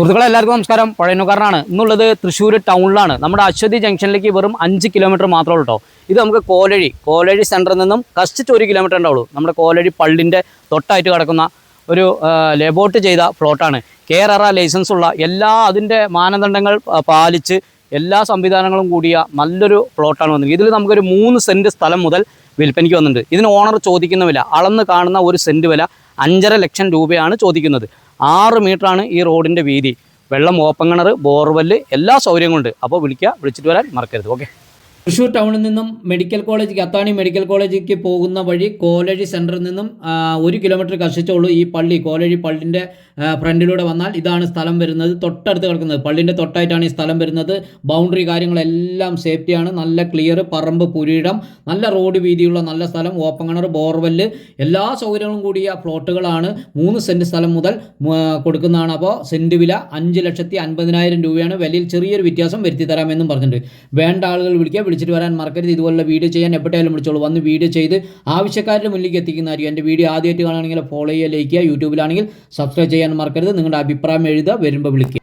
സുഹൃത്തുക്കളെ എല്ലാവർക്കും നമസ്കാരം. പഴയനുകാരനാണ് ഇന്നുള്ളത് തൃശ്ശൂർ ടൗണിലാണ്. നമ്മുടെ അശ്വതി ജംഗ്ഷനിലേക്ക് വെറും അഞ്ച് കിലോമീറ്റർ മാത്രമേ ഉള്ളൂ ഇത് നമുക്ക് കോലഴി കോലഴി സെന്ററിൽ നിന്നും കഷ്ടിച്ച് ഒരു കിലോമീറ്റർ ഉണ്ടാവുള്ളൂ നമ്മുടെ കോലഴി പള്ളിന്റെ തൊട്ടായിട്ട് കിടക്കുന്ന ഒരു ലെബോട്ട് ചെയ്ത പ്ലോട്ടാണ് കേരറ ലൈസൻസ് ഉള്ള എല്ലാ അതിന്റെ മാനദണ്ഡങ്ങൾ പാലിച്ച് എല്ലാ സംവിധാനങ്ങളും കൂടിയ നല്ലൊരു പ്ലോട്ടാണ് വന്നത് ഇതിൽ നമുക്കൊരു മൂന്ന് സെന്റ് സ്ഥലം മുതൽ വിൽപ്പനയ്ക്ക് വന്നിട്ടുണ്ട്. ഇതിന് ഓണർ ചോദിക്കുന്ന വില അളന്ന് കാണുന്ന ഒരു സെന്റ് വില അഞ്ചര ലക്ഷം രൂപയാണ് ചോദിക്കുന്നത്. ആറ് മീറ്ററാണ് ഈ റോഡിന്റെ വീതി. വെള്ളം ഓപ്പൺ കിണർ ബോർവെല്ല് എല്ലാ സൗകര്യങ്ങളുണ്ട്. അപ്പോൾ വിളിക്കുക വിളിച്ചിട്ട് വരാൻ മറക്കരുത്. ഓക്കെ. തൃശ്ശൂർ ടൗണിൽ നിന്നും മെഡിക്കൽ കോളേജ് അത്താണി മെഡിക്കൽ കോളേജിലേക്ക് പോകുന്ന വഴി കോലഴി സെന്ററിൽ നിന്നും ഒരു കിലോമീറ്റർ കഷിച്ചുള്ളൂ ഈ പള്ളി. കോലഴി പള്ളിന്റെ ഫ്രണ്ടിലൂടെ വന്നാൽ ഇതാണ് സ്ഥലം വരുന്നത്. തൊട്ടടുത്ത് കിടക്കുന്നത് പള്ളിന്റെ തൊട്ടായിട്ടാണ് ഈ സ്ഥലം വരുന്നത്. ബൗണ്ടറി കാര്യങ്ങളെല്ലാം സേഫ്റ്റിയാണ് നല്ല ക്ലിയർ പറമ്പ് പുരീടം നല്ല റോഡ് വീതിയുള്ള നല്ല സ്ഥലം ഓപ്പൺ കിണർ ബോർവെല്ല് എല്ലാ സൗകര്യങ്ങളും കൂടിയ പ്ലോട്ടുകളാണ്. മൂന്ന് സെന്റ് സ്ഥലം മുതൽ കൊടുക്കുന്നതാണ്. അപ്പോൾ സെന്റ് വില അഞ്ച് ലക്ഷത്തി അൻപതിനായിരം രൂപയാണ്. വിലയിൽ ചെറിയൊരു വ്യത്യാസം വരുത്തി തരാമെന്നും പറഞ്ഞിട്ടുണ്ട്. വേണ്ട ആളുകൾ വിളിക്കുക. വിളിച്ചിട്ട് വരാൻ മറക്കരുത്. ഇതുപോലുള്ള വീഡിയോ ചെയ്യാൻ എപ്പോഴായാലും വിളിച്ചോളൂ. വന്ന് വീഡിയോ ചെയ്ത് ആവശ്യക്കാരുടെ മുന്നിലേക്ക് എത്തിക്കുന്നതായിരിക്കും. എന്റെ വീഡിയോ ആദ്യമായിട്ട് കാണുകയാണെങ്കിൽ ഫോളോ ചെയ്യുക ലൈക്ക് ചെയ്യുക യൂട്യൂബിലാണെങ്കിൽ സബ്സ്ക്രൈബ് ചെയ്യാൻ മറക്കരുത്. നിങ്ങളുടെ അഭിപ്രായം എഴുതുക വരുമ്പോൾ വിളിക്കുക.